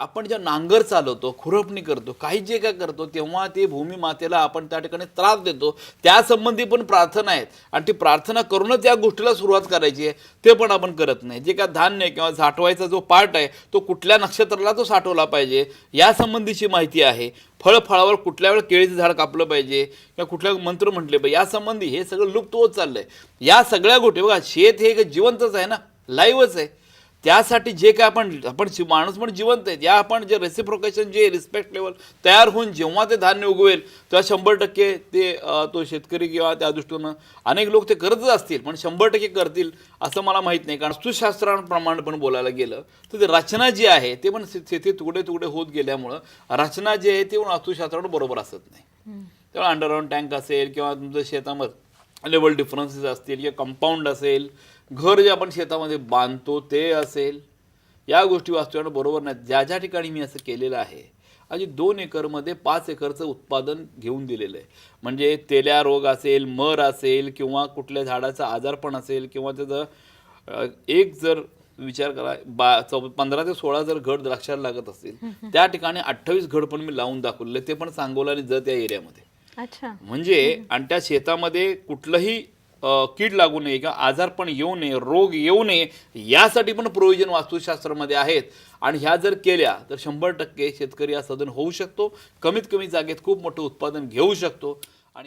आपण जेव्हा नांगर चालवतो खुरपणी करतो काही जे काय करतो तेव्हा ते भूमी मातेला आपण त्या ठिकाणी त्रास देतो. त्यासंबंधी पण प्रार्थना आहेत. आणि ती प्रार्थना करूनच या गोष्टीला सुरुवात करायची आहे. ते पण आपण करत नाही. जे काय धान्य किंवा साठवायचा जो पार्ट आहे तो कुठल्या नक्षत्राला तो साठवला पाहिजे. या संबंधीची माहिती आहे. फळ फळावर कुठल्या वेळ केळीचं झाड कापलं पाहिजे किंवा कुठल्या मंत्र म्हटले पाहिजे. यासंबंधी हे सगळं लुप्त होत चाललंय. या सगळ्या गोष्टी बघा शेत हे एक जिवंतच आहे ना. लाईव्हच आहे. त्यासाठी जे काय आपण आपण माणूस पण जिवंत आहेत या आपण जे रेसिप्रोकेशन जे रिस्पेक्ट लेवल तयार होऊन जेव्हा ते धान्य उगवेल तेव्हा शंभर टक्के ते तो शेतकरी किंवा त्या दृष्टीनं अनेक लोक ते करतच असतील पण शंभर टक्के करतील असं मला माहीत नाही. कारण वास्तुशास्त्राप्रमाणे पण बोलायला गेलं तर ते रचना जी आहे ते पण शेती तुकडे तुकडे होत गेल्यामुळं रचना जी आहे ती पण वास्तुशास्त्रानं बरोबर असत नाही. तेव्हा अंडरग्राऊंड टँक असेल किंवा तुमचं शेतामध्ये लेवल डिफरन्सेस असतील किंवा कंपाऊंड असेल घर जे आपण शेतामध्ये बांधतो ते असेल या गोष्टी वास्तवानं बरोबर नाहीत. ज्या ज्या ठिकाणी मी असं केलेलं आहे अजी दोन एकरमध्ये पाच एकरचं उत्पादन घेऊन दिलेलं आहे. म्हणजे तेल्या रोग असेल मर असेल किंवा कुठल्या झाडाचं आजारपण असेल किंवा त्याचं एक जर विचार करा बा चौ पंधरा ते सोळा जर घड द्राक्षाला लागत असतील त्या ठिकाणी अठ्ठावीस घड पण मी लावून दाखवले ते पण सांगोला आणि जत या एरियामध्ये. अच्छा. म्हणजे आणि त्या शेतामध्ये कुठलंही कीड लागू नये किंवा आजारपण येऊ नये रोग येऊ नये यासाठी पण प्रोव्हिजन वास्तुशास्त्रामध्ये आहेत. आणि ह्या जर केल्या तर शंभर टक्के शेतकरी हा सदन होऊ शकतो. कमीत कमी जागेत खूप मोठं उत्पादन घेऊ शकतो.